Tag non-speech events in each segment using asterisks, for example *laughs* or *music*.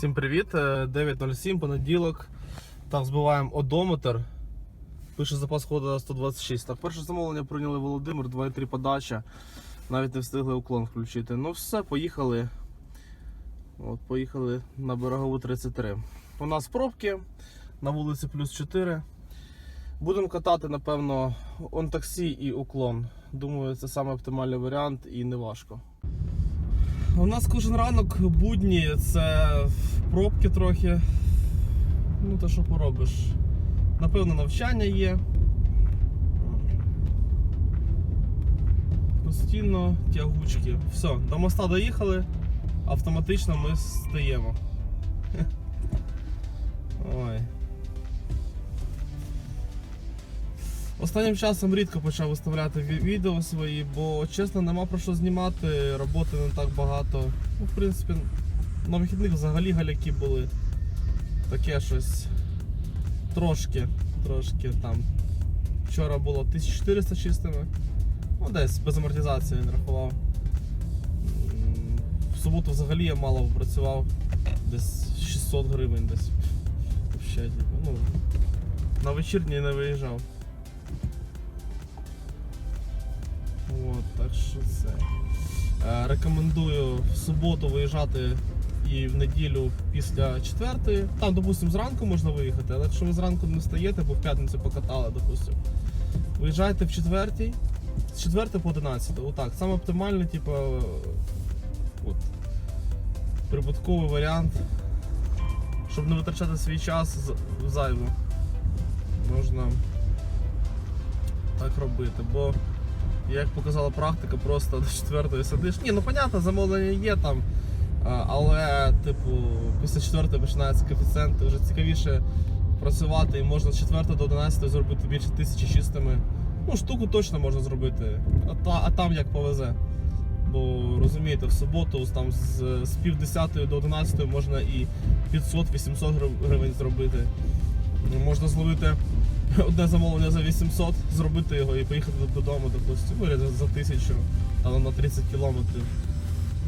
Всім привіт! Е, 9.07, понеділок. Так, збиваємо одометр. Пише запас ходу 126. Так, перше замовлення прийняли Володимир, 2,3 подача. Навіть не встигли уклон включити. Ну все, поїхали. От, поїхали на берегову 33. У нас пробки на вулиці плюс 4. Будемо катати, напевно, он таксі і уклон. Думаю, це саме варіант і не важко. У нас кожен ранок будні, це пробки трохи. Ну, то що поробиш? Напевно, навчання є. Постійно тягучки. Все, до моста доїхали, автоматично ми стаємо. *laughs* Ой. Останнім часом рідко почав виставляти відео свої, бо чесно нема про що знімати, роботи не так багато. Ну, в принципі, на вихідних взагалі галяки були. Таке щось. Трошки, трошки там. Вчора було 1400 чистими. Ну, десь без амортизації не рахував. В суботу взагалі я мало працював. Десь 600 гривень десь. Ще, типу, ну, на вечірній не виїжджав. От, так що це. Е, Рекомендую в суботу виїжджати і в неділю після четвертої. Там, допустимо, зранку можна виїхати, але якщо ви зранку не встаєте, бо в п'ятницю покатали, допустимо. Виїжджайте в четвертій, з 4 по 11. Отак. Саме оптимальний, типу, от, прибутковий варіант. Щоб не витрачати свій час з- в зайву. Можна так робити, бо як показала практика, просто до четвертої сидиш. Ні, ну понятно, замовлення є там. Але, типу, після четвертої починається коефіцієнт, вже цікавіше працювати і можна з 4 до 11 зробити більше тисячі чистими. Ну, штуку точно можна зробити, а, та, а там як повезе. Бо розумієте, в суботу там з, з пів десятої до 11 можна і 500-800 гривень зробити. Можна зловити *laughs* одне замовлення за 800, зробити його і поїхати додому, допустимо, ну, за- за тисячу, там на 30 кілометрів.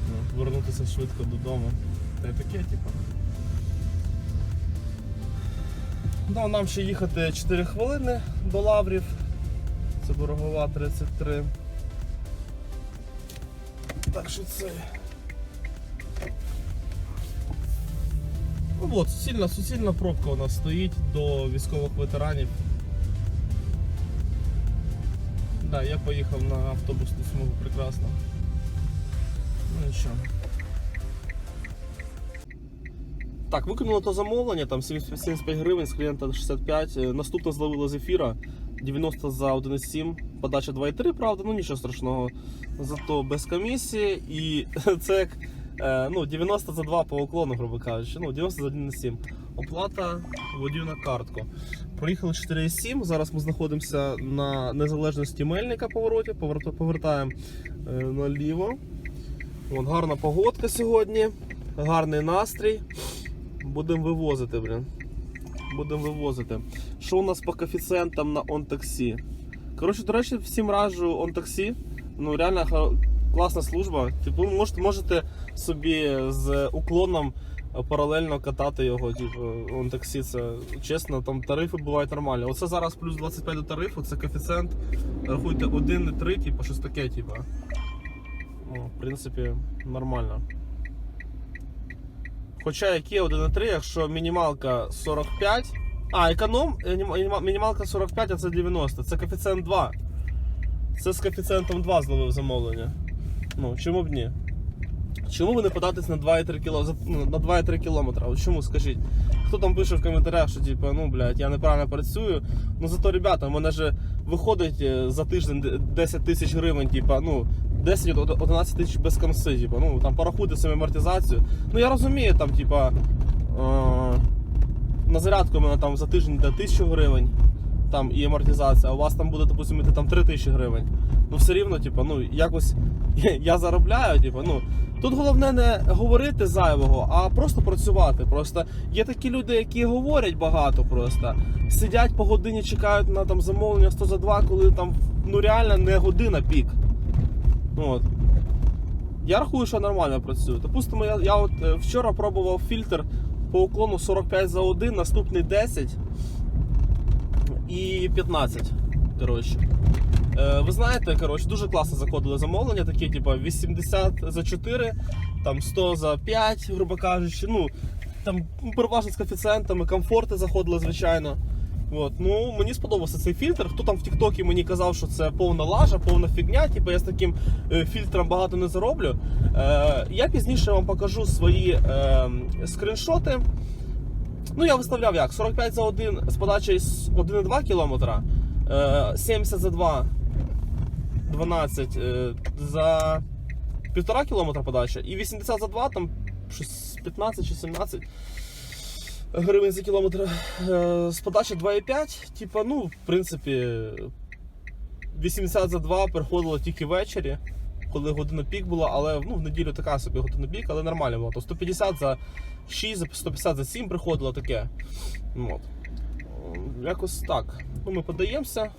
Ну, Вернутися швидко додому. Та й таке, типу. Ну, нам ще їхати 4 хвилини до Лаврів. Це Борогова 33. Так що це. Ну от, суцільна, суцільна пробка у нас стоїть до військових ветеранів. Да, я поїхав на автобусну смугу прекрасно. Ну нічого. Так, виконали то замовлення, там 75 гривень з клієнта 65. Е, Наступне зловило з ефіра 90 за 1,7, подача 2,3, правда, ну нічого страшного. Зато без комісії і *laughs* це як е, ну, 90 за 2 по уклону, грубо кажучи. Ну, 90 за 1,7. Оплата водію на картку. Проїхали 4,7. Зараз ми знаходимося на незалежності Мельника повороті. Повертаємо е, наліво. От, гарна погодка сьогодні, гарний настрій. Будемо вивозити, блін. Будемо вивозити. Що у нас по коефіцієнтам на OnTaxi? Коротше, до речі, всім раджу OnTaxi. Ну, реально класна служба. Типу, можете, собі з уклоном паралельно катати його. Типу, OnTaxi, це чесно, там тарифи бувають нормальні. Оце зараз плюс 25 до тарифу, це коефіцієнт. Рахуйте 1,3, типу, щось таке, типу. Ну, в принципі, нормально. Хоча які 1,3, якщо мінімалка 45. А, економ, ні- мініма- мінімалка 45, а це 90. Це коефіцієнт 2. Це з коефіцієнтом 2 зловив замовлення. Ну, чому б ні? Чому ви не податись на 2,3 кіло, ну, на 2,3 кілометра? Чому скажіть? Хто там пише в коментарях, що типу, ну блядь, я неправильно працюю. Ну зато, ребята, у мене же виходить е, за тиждень 10 тисяч гривень, типу, ну 10-11 тисяч без комси, типу, ну там порахуйте самі амортизацію. Ну я розумію, там, типа, е, на зарядку мене там за тиждень йде 1000 гривень. Там і амортизація, а у вас там буде, допустимо, там 3 тисячі гривень. Ну все рівно, типу, ну якось *laughs* я, заробляю, типу, ну. Тут головне не говорити зайвого, а просто працювати. Просто є такі люди, які говорять багато просто. Сидять по годині, чекають на там замовлення 100 за 2, коли там ну реально не година пік. Ну, от. Я рахую, що нормально працює. Допустимо, я, я от е, вчора пробував фільтр по уклону 45 за 1, наступний 10 і 15. Коротше. Е, ви знаєте, коротше, дуже класно заходили замовлення, такі, типу, 80 за 4, там 100 за 5, грубо кажучи. Ну, там переважно з коефіцієнтами, комфорти заходили, звичайно. От, ну, мені сподобався цей фільтр. Хто там в Тіктокі мені казав, що це повна лажа, повна фігня, типу я з таким е, фільтром багато не зароблю. Е, я пізніше вам покажу свої е, скріншоти. Ну, я виставляв як? 45 за 1 з подачею з 1,2 км, е, 70 за 2, 12 е, за 1,5 км подача і 80 за 2, там щось 15 чи 17 гривень за кілометр. Е, З подачі 2,5. Типа, ну, в принципі, 80 за 2 приходило тільки ввечері, коли година пік була, але ну, в неділю така собі година пік, але нормально було. То 150 за 6, 150 за 7 приходило таке. Ну, От. Е, Якось так. Ну, ми подаємося.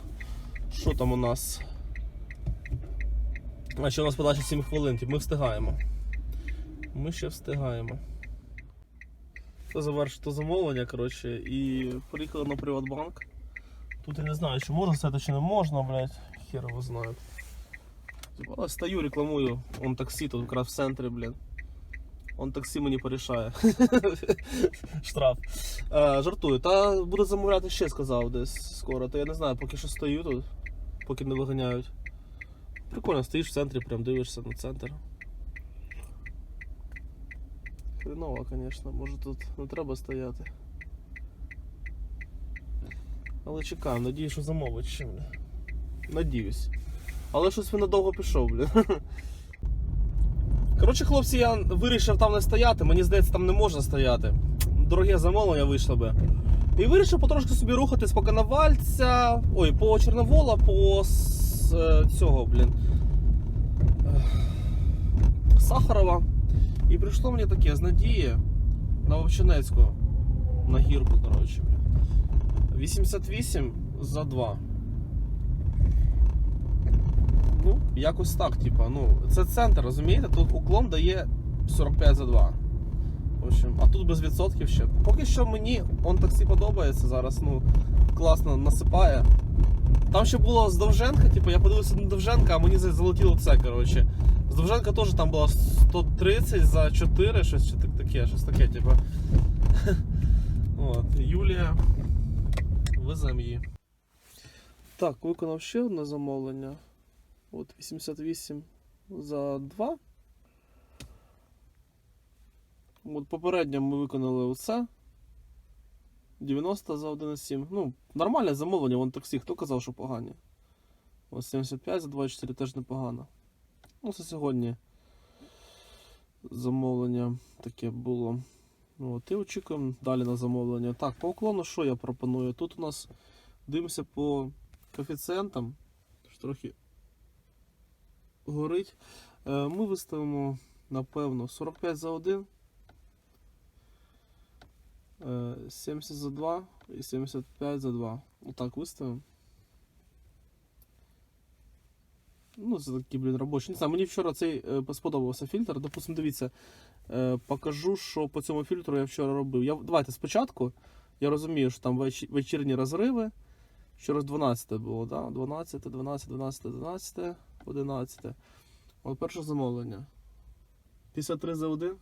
Що там у нас? А у нас подача 7 хвилин, ми встигаємо. Ми ще встигаємо. Це завершити замовлення, коротше, і приїхали на Приватбанк. Тут я не знаю, чи можна це чи не можна, блядь. Хер його знає. Типа, стою, рекламую. Он таксі тут якраз в центрі, блін. Он таксі мені порішає. *laughs* Штраф. Е, жартую. Та буду замовляти ще, сказав десь скоро. Та я не знаю, поки що стою тут, поки не виганяють. Прикольно, стоїш в центрі, прям дивишся на центр. Хреново, звісно, може тут не треба стояти. Але чекаю, надію, що замовить бля. Надіюсь. Але щось він надовго пішов, блін. *laughs* Коротше, хлопці, я вирішив там не стояти, мені здається, там не можна стояти. Дороге замовлення вийшло би. І вирішив потрошки собі рухатись по Коновальця, ой, по Чорновола, по е, цього, блін. Сахарова. І прийшло мені таке з надії на Вовчинецьку. На гірку, коротше. блін. 88 за 2. Ну, якось так, типа, ну, це центр, розумієте? Тут уклон дає 45 за 2. В общем, а тут без відсотків ще. Поки що мені он таксі подобається зараз, ну, класно насипає. Там ще було з Довженка, типу, я подивився на Довженка, а мені за- залетіло це, коротше. З Довженка теж там було 130 за 4, щось чи так- таке, щось таке, типу. *laughs* От, Юлія. Везем її. Так, виконав ще одне замовлення. От 88 за 2. От попередньо ми виконали оце. 90 за 1,7. Ну, нормальне замовлення, вон таксі. Хто казав, що погані? Ось 75 за 2,4 теж непогано. Ну, це сьогодні замовлення таке було. От, і очікуємо далі на замовлення. Так, по уклону що я пропоную? Тут у нас дивимося по коефіцієнтам. Трохи горить. Е, Ми виставимо, напевно, 45 за 1. Е, 70 за 2 і 75 за 2. Отак виставимо. Ну, це такий, блін, робочий. Не знаю, мені вчора цей е, сподобався фільтр. Допустим, дивіться, е, покажу, що по цьому фільтру я вчора робив. Я, давайте спочатку. Я розумію, що там веч, вечірні розриви. Ж 12 було, да? 12, 12, 12, 12, 11. От перше замовлення. 53 за 1.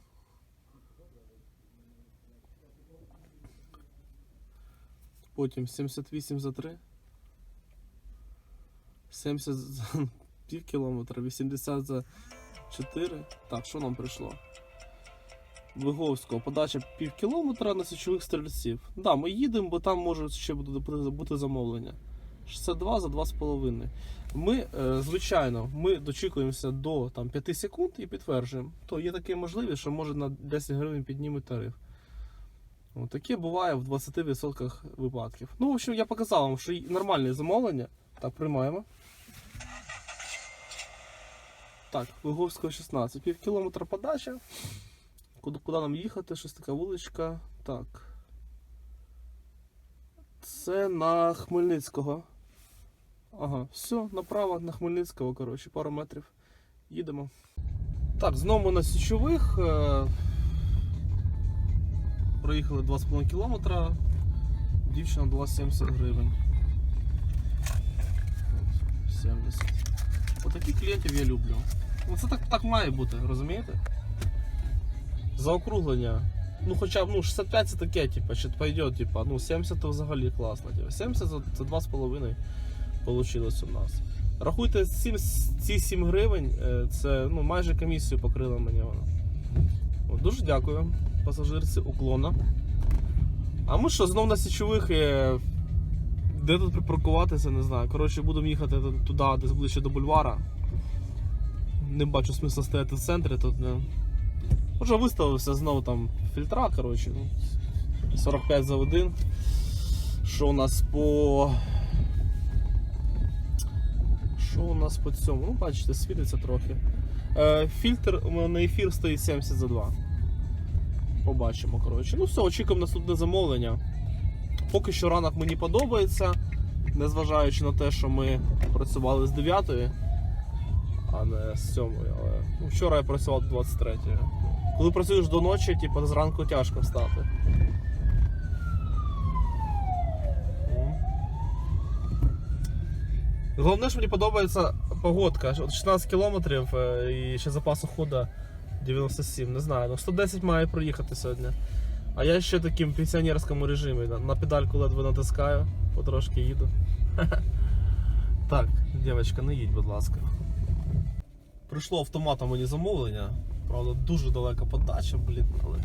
Потім 78 за 3. 70 за *laughs* пів кілометра, 80 за 4. Так, що нам прийшло? Виговського подача пів кілометра на січових стрільців. Да, ми їдемо, бо там може ще буде бути замовлення. 62 за 2,5. Ми, е, звичайно, ми дочікуємося до там, 5 секунд і підтверджуємо. То є таке можливість, що може на 10 гривень підніме тариф. От, таке буває в 20% випадків. Ну, в общем, я показав вам, що нормальне замовлення. Так, приймаємо. Так, Виговського 16. Пів кілометра подача. Куди, куди нам їхати? Щось така вуличка. Так. Це на Хмельницького. Ага, все, направо на Хмельницького, коротше, пару метрів. Їдемо. Так, знову на січових. е, Проїхали 2,5 кілометра. Дівчина дала 70 гривень. 70. Отаких клієнтів я люблю. Ну це так, так має бути, розумієте? Заокруглення. Ну хоча б ну, 65 це таке, типа, що пойде, типа, ну 70 то взагалі класно. Типа. 70 за, за 2,5 вийшло у нас. Рахуйте, 7, ці 7 гривень, е, це ну, майже комісію покрила мені вона. Дуже дякую, пасажирці уклона. А ми що, знов на січових. е, Де тут припаркуватися, не знаю. Коротше, будемо їхати туди, десь ближче до бульвара. Не бачу смисла стояти в центрі тут. Не. Вже виставився знову там фільтра, коротше. ну, 45 за один. Що у нас по. Що у нас по цьому? Ну, бачите, світиться трохи. Е, фільтр на ефір стоїть 70 за 2. Побачимо, коротше. Ну все, очікуємо наступне замовлення. Поки що ранок мені подобається, незважаючи на те, що ми працювали з 9, а не з 7. Але ну, вчора я працював до 23. Коли працюєш до ночі, типу, зранку тяжко встати. М. Головне, що мені подобається погодка. От 16 кілометрів е, і ще запасу ходу 97, не знаю, ну 110 має проїхати сьогодні. А я ще таким пенсіонерському режимі. На, педальку ледве натискаю, потрошки їду. *laughs* Так, дівчинка, не їдь, будь ласка. Прийшло автоматом мені замовлення. Правда, дуже далека подача, блін, але.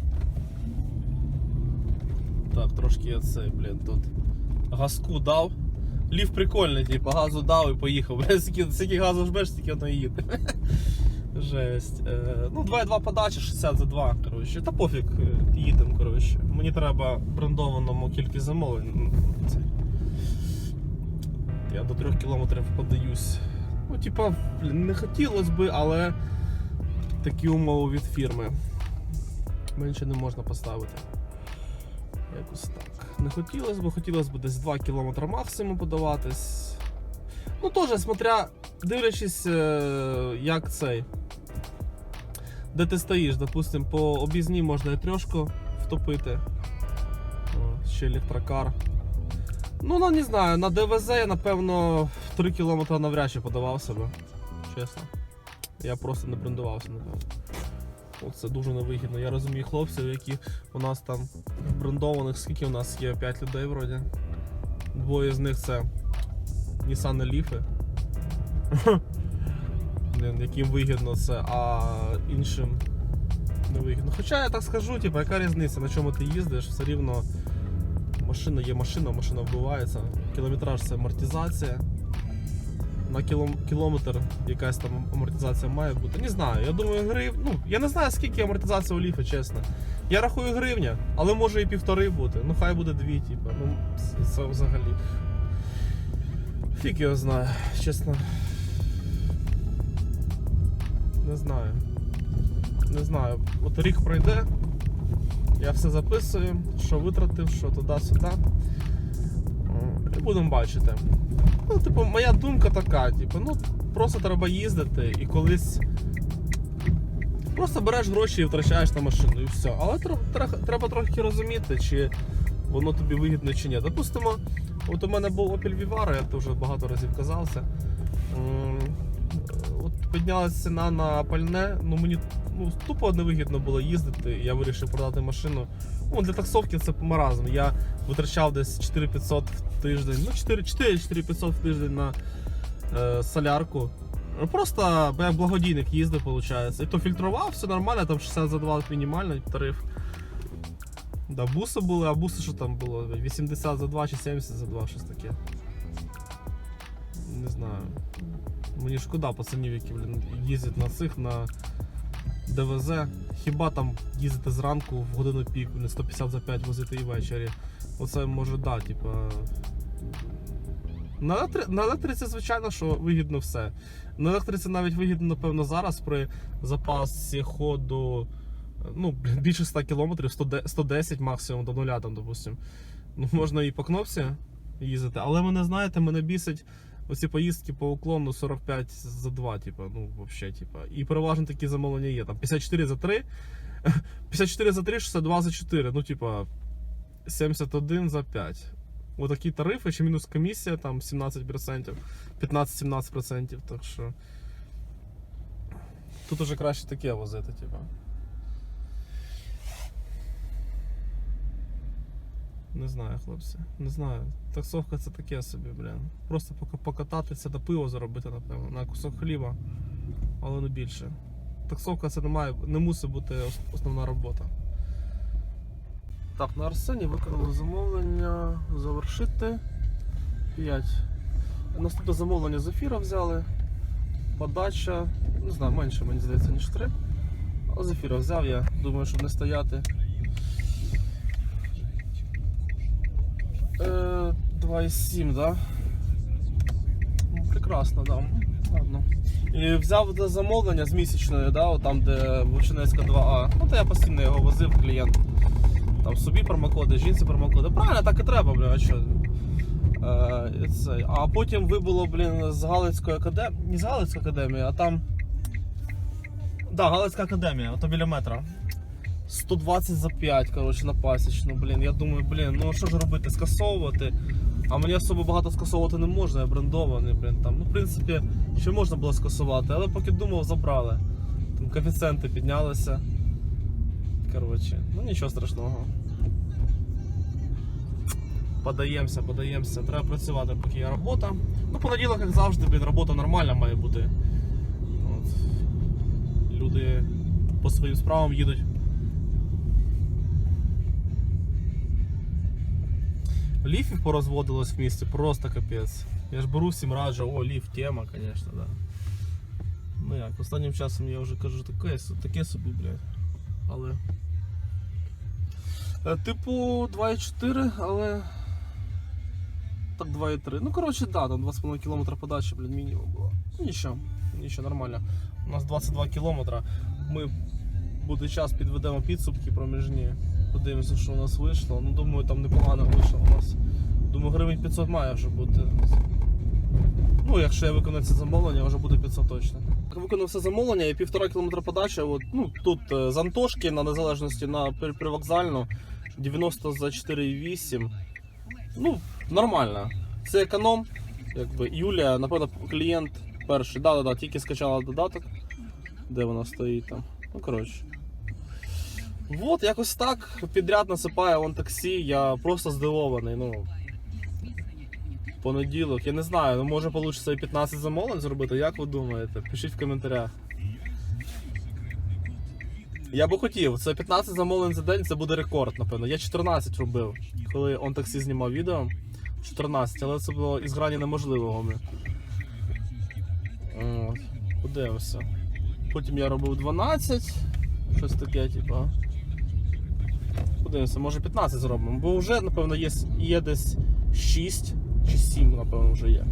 Так, трошки я цей, блін, тут газку дав. Лів прикольний, типу, газу дав і поїхав. *laughs* Скільки, газу жмеш, стільки воно і їде. *laughs* Жесть. Е, ну, 2,2 подача, 60 за 2, коротше. Та пофіг, е, їдемо, коротше. Мені треба брендованому кількість замовлень. Ну. Я до 3 кілометрів подаюсь. Ну, типа, не хотілося би, але такі умови від фірми. Менше не можна поставити. Якось так. Не хотілося б, хотілося б десь 2 км максимум подаватись. Ну, теж, смотря, дивлячись, е, як цей. Де ти стоїш, допустим, по об'їзні можна і трьошку втопити. О, ще електрокар. Ну, ну не знаю, на ДВЗ я, напевно, 3 км навряд чи подавав себе. Чесно. Я просто не брендувався, напевно. Це дуже невигідно. Я розумію хлопців, які у нас там брендованих, скільки у нас є 5 людей вроді. Двоє з них це Nissan Leaf. *laughs* Яким вигідно це, а іншим не вигідно. Хоча я так скажу, типу, яка різниця, на чому ти їздиш, все рівно машина є машина, машина вбивається. Кілометраж це амортизація. На кілом, кілометр якась там амортизація має бути. Не знаю, я думаю, грив. Ну, я не знаю, скільки амортизація у ліфа, чесно. Я рахую гривня, але може і півтори бути. Ну хай буде дві, типу. Ну, це, взагалі. Фіг його знаю, чесно. Не знаю. Не знаю. От рік пройде. Я все записую, що витратив, що туди-сюди. І будемо бачити. Ну, типу, моя думка така, типу, ну просто треба їздити і колись. Просто береш гроші і втрачаєш на машину і все. Але тр- тр- треба трохи розуміти, чи воно тобі вигідно чи ні. Допустимо, от у мене був Opel Vivaro, я це вже багато разів казав це. М, От піднялася ціна на пальне, ну мені ну, тупо невигідно було їздити. Я вирішив продати машину. Ну, для таксовки це маразм. Я витрачав десь 4500 в тиждень, ну 4-4500 в тиждень на е, солярку. Ну, Просто бо благодійник їздив, виходить. І то фільтрував, все нормально, там 60 за 2 мінімальний тариф. Да, буси були, а буси що там було? 80 за 2 чи 70 за 2, щось таке. Не знаю. Мені шкода пацанів, які блін, їздять на цих на ДВЗ. Хіба там їздити зранку в годину пік, не 150 за 5 возити і ввечері. Оце може да, типа. На, на електриці, звичайно, що вигідно все. На електриці навіть вигідно, напевно, зараз при запасі ходу ну, більше 100 км, 110 максимум до нуля, там, допустим. Ну, можна і по кнопці їздити, але мене, знаєте, мене бісить оці поїздки по уклону 45 за 2, типа, ну, вообще, типа. І переважно такі замовлення є. Там 54 за 3, 54 *laughs* за 3, 62 за 4, ну, типа, 71 за 5. Отакі тарифи, ще мінус комісія, там 17%, 15-17%, так що. Тут уже краще таке возити, типа. Не знаю, хлопці. Не знаю. Таксовка це таке собі, блін. Просто покататися та пиво заробити, напевно, на кусок хліба, але не більше. Таксовка це не має, не мусить бути основна робота. Так, на Арсені виконали замовлення завершити 5. Наступне замовлення з ефіра взяли. Подача, не знаю, менше, мені здається, ніж 3. Але з ефіра взяв я, думаю, щоб не стояти. 2,7, да? Ну, прекрасно, да. Ладно. І взяв це замовлення з місячної, да, от там, де Вовчинецька 2А. Ну, то я постійно його возив клієнт. Там собі промокоди, жінці промокоди. Правильно, так і треба, блін, а що? Е, це. А потім вибуло, блін, з Галицької академії. Не з Галицької академії, а там. Да, Галицька академія, ото біля метра. 120 за 5, коротше, на пасічну, блін. Я думаю, блін, ну що ж робити, скасовувати. А мені особо багато скасовувати не можна, я брендований, блін. Там, ну, в принципі, ще можна було скасувати, але поки думав, забрали. Там коефіцієнти піднялися. Коротше, ну нічого страшного. Подаємося, подаємося. Треба працювати, поки є робота. Ну, понеділок, як завжди, блін, робота нормальна має бути. От. Люди по своїм справам їдуть. Ліфів порозводилось в місті, просто капець. Я ж беру всім раджу, о, ліф, тема, звісно, да. Ну як, останнім часом я вже кажу, таке, таке собі, блядь. Але. Е, Типу 2,4, але. Так 2,3. Ну, коротше, да, там 2,5 км подачі, блін, мінімум було. Ну нічого, нічого, нормально. У нас 22 км. Ми буде час підведемо підсумки проміжні. Подивимося, що у нас вийшло. Ну, думаю, там непогано вийшло у нас. Думаю, гривень 500 має вже бути. Ну, якщо я виконую це замовлення, вже буде 500 точно. Виконав все замовлення і півтора кілометра подачі. От, ну, тут е, з Антошки на незалежності на привокзальну 90 за 4,8. Ну, нормально. Це економ. Якби Юлія, напевно, клієнт перший. Да-да-да, тільки скачала додаток. Де вона стоїть там. Ну, коротше. Вот, якось так. Підряд насипає вон таксі. Я просто здивований. Ну, понеділок. Я не знаю, ну може вийде і 15 замовлень зробити. Як ви думаєте? Пишіть в коментарях. Я би хотів, це 15 замовлень за день, це буде рекорд, напевно. Я 14 робив, коли он таксі знімав відео. 14, але це було із грані неможливого. От, подивимося. Потім я робив 12, щось таке, типа. Подивимося, може 15 зробимо. Бо вже, напевно, є, є десь 6 чи 7, напевно, вже є.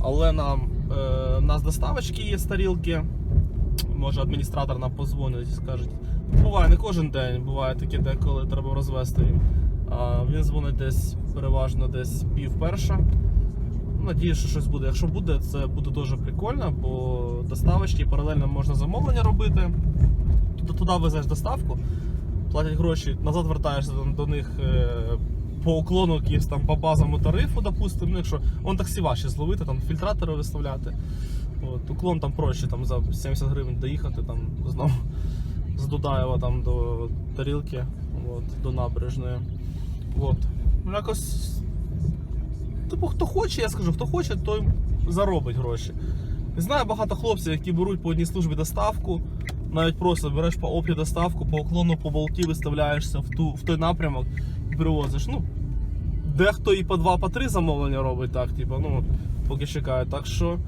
Але нам е, нас доставочки є з тарілки. Може адміністратор нам позвонить і скаже. Буває не кожен день, буває таке деколи треба розвести їм. А він дзвонить десь переважно десь пів перша. Надіюсь, що щось буде. Якщо буде, це буде дуже прикольно, бо доставочки паралельно можна замовлення робити. Тобто туди везеш доставку, платять гроші, назад вертаєшся до, них е, по уклону якийсь там по базовому тарифу, допустимо. Ну, якщо он таксі важче зловити, там фільтратори виставляти. От, уклон там проще там за 70 гривень доїхати там знову з Дудаєва там до тарілки, от, до набережної. От. Ну, якось. Типу, хто хоче, я скажу, хто хоче, той заробить гроші. Знаю багато хлопців, які беруть по одній службі доставку, навіть просто береш по оплі доставку, по уклону, по болті виставляєшся в, ту, в той напрямок і привозиш. Ну, дехто і по два, по три замовлення робить так, типу, ну, поки чекає. Так що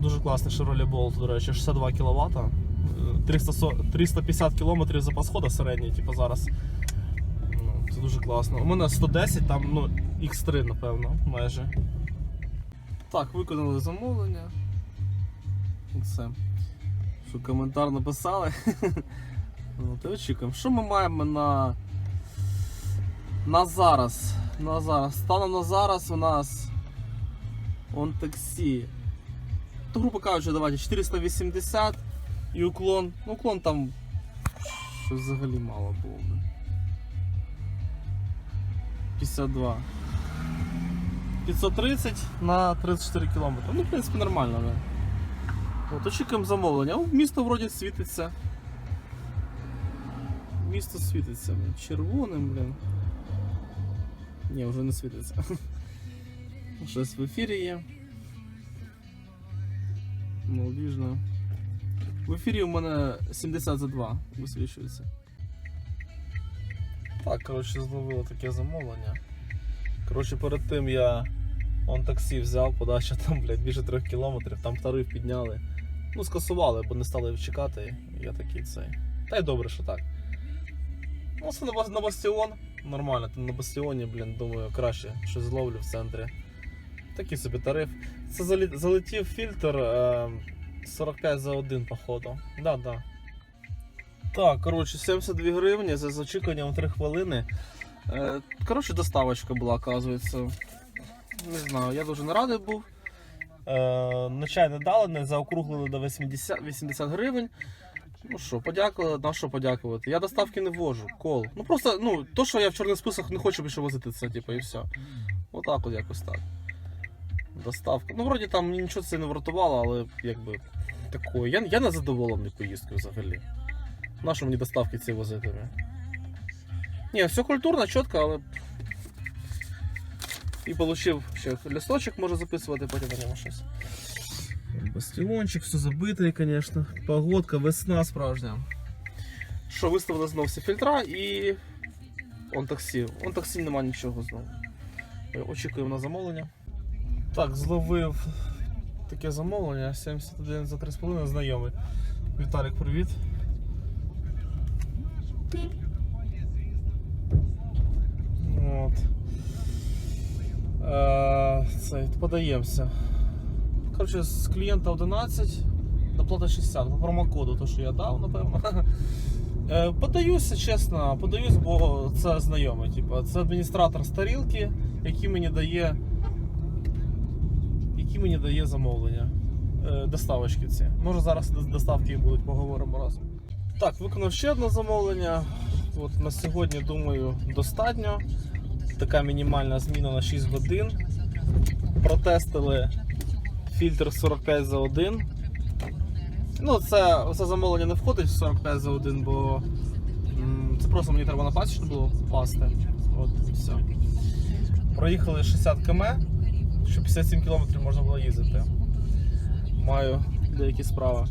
дуже класний Chevrolet Bolt, до речі, 62 кВт. 340 350 км запас ходу середній, типу зараз. Ну, це дуже класно. У мене 110, там ну, X3, напевно, майже. Так, виконали замовлення. Це. Що коментар написали. *laughs* От, і очікуємо. Що ми маємо на. На зараз. На зараз. Станом на зараз у нас Он таксі. То, грубо кажучи, давайте 480 і уклон. Ну, уклон там щось взагалі мало було. 52. 530 на 34 кілометри. Ну, в принципі, нормально, да. От, очікуємо замовлення. О, місто вроді світиться. Місто світиться. Червоним, блін. Ні, вже не світиться. *laughs* Щось в ефірі є. Молодіжно. В ефірі у мене 70 за 2 висвічується. Так, коротше, зловило таке замовлення. Коротше, перед тим я он таксі взяв, подача там, блядь, більше 3 кілометрів, там тариф підняли. Ну, скасували, бо не стали чекати. Я такий цей. Та й добре, що так. Ну, це на, бас- на бастіон. Нормально, там на бастіоні, блін, думаю, краще щось зловлю в центрі. Такий собі тариф. Це залетів фільтр е, 45 за 1, походу. Да, да. Так, коротше, 72 гривні за очікуванням 3 хвилини. Е, коротше, доставочка була, оказується. Не знаю, я дуже не радий був. Е, на чай не дали, заокруглили до 80, 80 гривень. Ну що, подякували, на що подякувати. Я доставки не ввожу, кол. Ну просто, ну, то, що я в чорний список не хочу більше возити це, типу, і все. Отак от якось так. Доставка. Ну, вроді там нічого це не врятувало, але якби такое. Я, я не задоволений поїздкою взагалі. Нащо мені доставки ці возити? Ні, все культурно, чітко, але. І отримав ще листочок, можу записувати потім на ньому щось. Бастіончик, все забитий, звісно. Погодка, весна справжня. Що, виставили знову всі фільтра і. Он таксі. Он таксі нема нічого знову. Очікуємо на замовлення. Так, зловив таке замовлення. 71 за 3,5 знайомий. Віталік, привіт. От. Е, це, подаємося. Коротше, з клієнта 11, доплата 60 по промокоду, то що я дав, напевно. *laughs* Е, Подаюся, чесно, подаюсь, бо це знайомий. Типу, це адміністратор старілки, який мені дає. Який мені дає замовлення. Е, Доставочки ці. Може зараз доставки будуть, поговоримо разом. Так, виконав ще одне замовлення. От на сьогодні, думаю, достатньо. Така мінімальна зміна на 6 годин. Протестили фільтр 45 за 1. Ну, це, це замовлення не входить в 45 за 1, бо це просто мені треба на пасічну було пасти. От все. Проїхали 60 км, що 57 км можна було їздити. Маю деякі справи.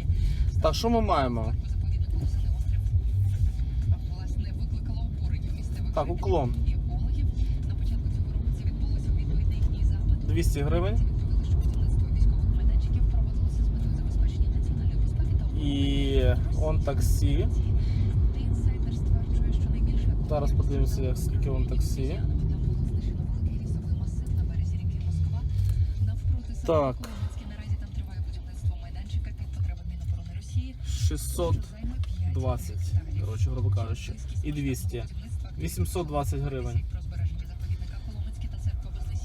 Так, що ми маємо? Так, уклон. 200 гривень. І он таксі. Зараз подивимося, скільки он таксі. Так. 620, коротше, грубо кажучи. І 200. 820 гривень.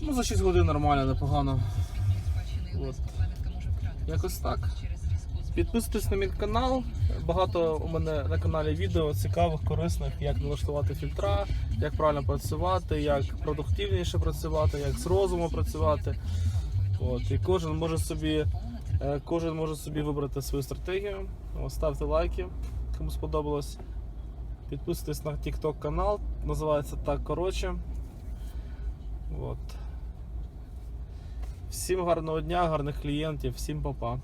Ну, за 6 годин нормально, непогано. От. Якось так. Підписуйтесь на мій канал. Багато у мене на каналі відео цікавих, корисних, як налаштувати фільтра, як правильно працювати, як продуктивніше працювати, як з розумом працювати. От. І кожен може собі, е, кожен може собі вибрати свою стратегію. Ставте лайки, кому сподобалось. Підписуйтесь на TikTok канал, називається так коротше. От. Всім гарного дня, гарних клієнтів, всім па-па.